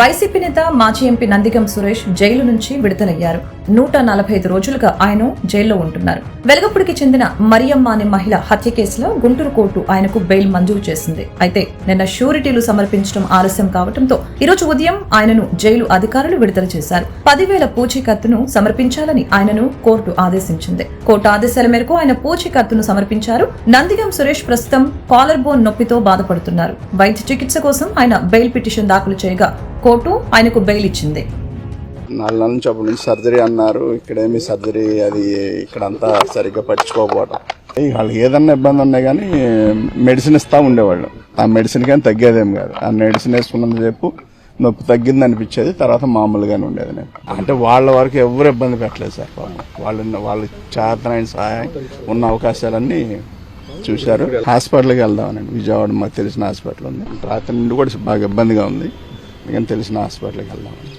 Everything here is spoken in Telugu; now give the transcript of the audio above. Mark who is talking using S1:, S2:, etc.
S1: వైసీపీ నేత మాజీ ఎంపీ నందిగం సురేష్ జైలు నుంచి విడుదలయ్యారు. నూట నలభై ఐదు రోజులుగా ఆయన జైల్లో ఉంటున్నారు. వెలగపూడికి చెందిన మరియమ్మ అనే మహిళ హత్య కేసులో గుంటూరు కోర్టు ఆయనకు బెయిల్ మంజూరు చేసింది. అయితే నిన్న షూరిటీలు సమర్పించడం ఆలస్యం కావడంతో ఈరోజు ఉదయం ఆయనను జైలు అధికారులు విడుదల చేశారు. పదివేల పూచీకత్తును సమర్పించాలని ఆయనను కోర్టు ఆదేశించింది. కోర్టు ఆదేశాల మేరకు ఆయన పూచీకత్తును సమర్పించారు. నందిగం సురేష్ ప్రస్తుతం కాలర్ బోన్ నొప్పితో బాధపడుతున్నారు. వైద్య చికిత్స కోసం ఆయన బెయిల్ పిటిషన్ దాఖలు చేయగా కోర్టు ఆయనకు బెయిల్ ఇచ్చింది.
S2: నాలుగు నెలల నుంచి అప్పటి నుంచి సర్జరీ అన్నారు. ఇక్కడేమి సర్జరీ అది ఇక్కడ అంతా సరిగ్గా పట్టించుకోకపోవడం వాళ్ళకి ఏదన్నా ఇబ్బంది ఉన్నాయి కానీ మెడిసిన్ ఇస్తూ ఉండేవాళ్ళు. ఆ మెడిసిన్ కానీ తగ్గేదేం కాదు. ఆ మెడిసిన్ వేసుకున్నంత చెప్పు నొప్పి తగ్గింది అనిపించేది. తర్వాత మామూలుగానే ఉండేది నేను. అంటే వాళ్ళ వరకు ఎవరు ఇబ్బంది పెట్టలేదు సార్ పాపం. వాళ్ళు వాళ్ళు చేతనైన సహాయం ఉన్న అవకాశాలన్నీ చూశారు. హాస్పిటల్కి వెళ్దామనండి విజయవాడ మాకు తెలిసిన హాస్పిటల్ ఉంది. రాత్రి నుండి కూడా బాగా ఇబ్బందిగా ఉంది. మేము తెలిసిన హాస్పిటల్కి వెళ్దామని.